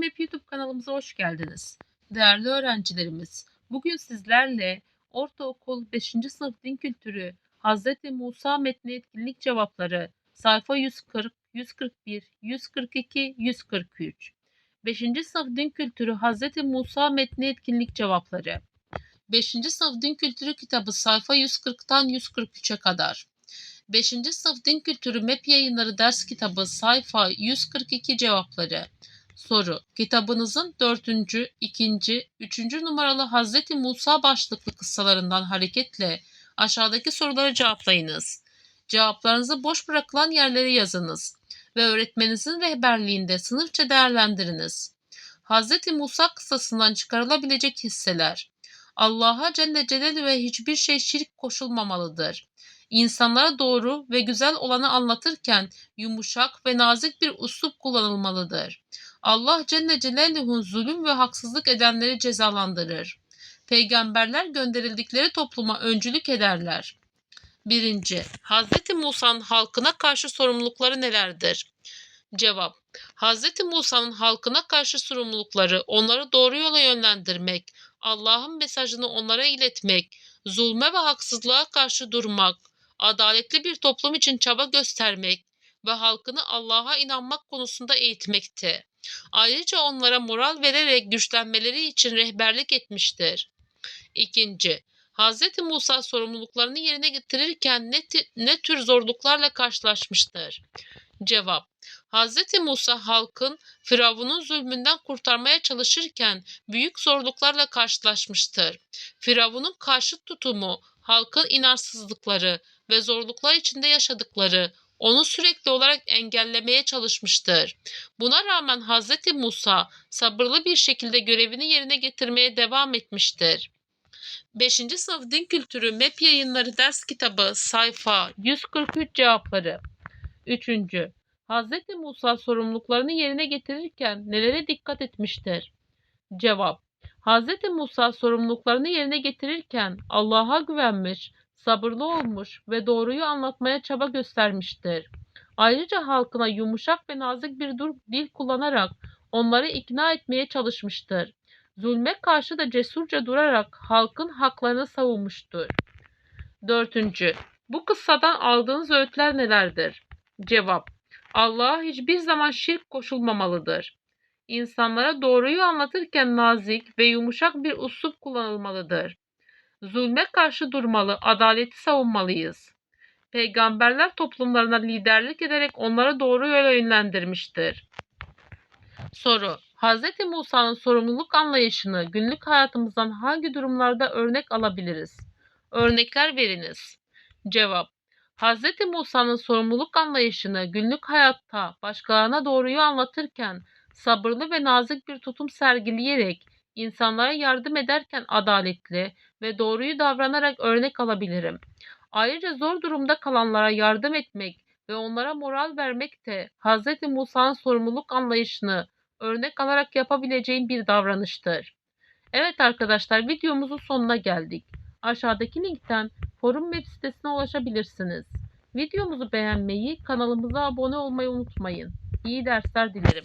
Map YouTube kanalımıza hoş geldiniz. Değerli öğrencilerimiz, bugün sizlerle Ortaokul 5. sınıf din kültürü Hz. Musa metni etkinlik cevapları sayfa 140, 141, 142, 143. 5. sınıf din kültürü Hz. Musa metni etkinlik cevapları 5. sınıf din kültürü kitabı sayfa 140'tan 143'e kadar. 5. sınıf din kültürü MEP yayınları ders kitabı sayfa 142 cevapları. Soru. Kitabınızın 4. 2. 3. numaralı Hazreti Musa başlıklı kıssalarından hareketle aşağıdaki soruları cevaplayınız. Cevaplarınızı boş bırakılan yerlere yazınız ve öğretmeninizin rehberliğinde sınıfça değerlendiriniz. Hazreti Musa kıssasından çıkarılabilecek hisseler. Allah'a Celle Celaluhu ve hiçbir şey şirk koşulmamalıdır. İnsanlara doğru ve güzel olanı anlatırken yumuşak ve nazik bir uslup kullanılmalıdır. Allah Celle Celaluhu zulüm ve haksızlık edenleri cezalandırır. Peygamberler gönderildikleri topluma öncülük ederler. 1. Hz. Musa'nın halkına karşı sorumlulukları nelerdir? Cevap Hz. Musa'nın halkına karşı sorumlulukları onları doğru yola yönlendirmek, Allah'ın mesajını onlara iletmek, zulme ve haksızlığa karşı durmak, adaletli bir toplum için çaba göstermek ve halkını Allah'a inanmak konusunda eğitmekti. Ayrıca onlara moral vererek güçlenmeleri için rehberlik etmiştir. İkinci, Hz. Musa sorumluluklarını yerine getirirken ne, ne tür zorluklarla karşılaşmıştır? Cevap Hz. Musa halkın Firavun'un zulmünden kurtarmaya çalışırken büyük zorluklarla karşılaşmıştır. Firavun'un karşıt tutumu, halkın inarsızlıkları ve zorluklar içinde yaşadıkları onu sürekli olarak engellemeye çalışmıştır. Buna rağmen Hz. Musa sabırlı bir şekilde görevini yerine getirmeye devam etmiştir. 5. sınıf din kültürü MEP yayınları ders kitabı sayfa 143 cevapları. 3. Hz. Musa sorumluluklarını yerine getirirken nelere dikkat etmiştir? Cevap Hz. Musa sorumluluklarını yerine getirirken Allah'a güvenmiş, sabırlı olmuş ve doğruyu anlatmaya çaba göstermiştir. Ayrıca halkına yumuşak ve nazik bir dil kullanarak onları ikna etmeye çalışmıştır. Zulme karşı da cesurca durarak halkın haklarını savunmuştur. 4. Bu kıssadan aldığınız öğütler nelerdir? Cevap Allah'a hiçbir zaman şirk koşulmamalıdır. İnsanlara doğruyu anlatırken nazik ve yumuşak bir uslup kullanılmalıdır. Zulme karşı durmalı, adaleti savunmalıyız. Peygamberler toplumlarına liderlik ederek onları doğru yola yönlendirmiştir. Soru. Hz. Musa'nın sorumluluk anlayışını günlük hayatımızdan hangi durumlarda örnek alabiliriz? Örnekler veriniz. Cevap. Hz. Musa'nın sorumluluk anlayışını günlük hayatta başkalarına doğruyu anlatırken sabırlı ve nazik bir tutum sergileyerek insanlara yardım ederken adaletli ve doğruyu davranarak örnek alabilirim. Ayrıca zor durumda kalanlara yardım etmek ve onlara moral vermek de Hz. Musa'nın sorumluluk anlayışını örnek alarak yapabileceğim bir davranıştır. Evet arkadaşlar videomuzun sonuna geldik. Aşağıdaki linkten forum web sitesine ulaşabilirsiniz. Videomuzu beğenmeyi, kanalımıza abone olmayı unutmayın. İyi dersler dilerim.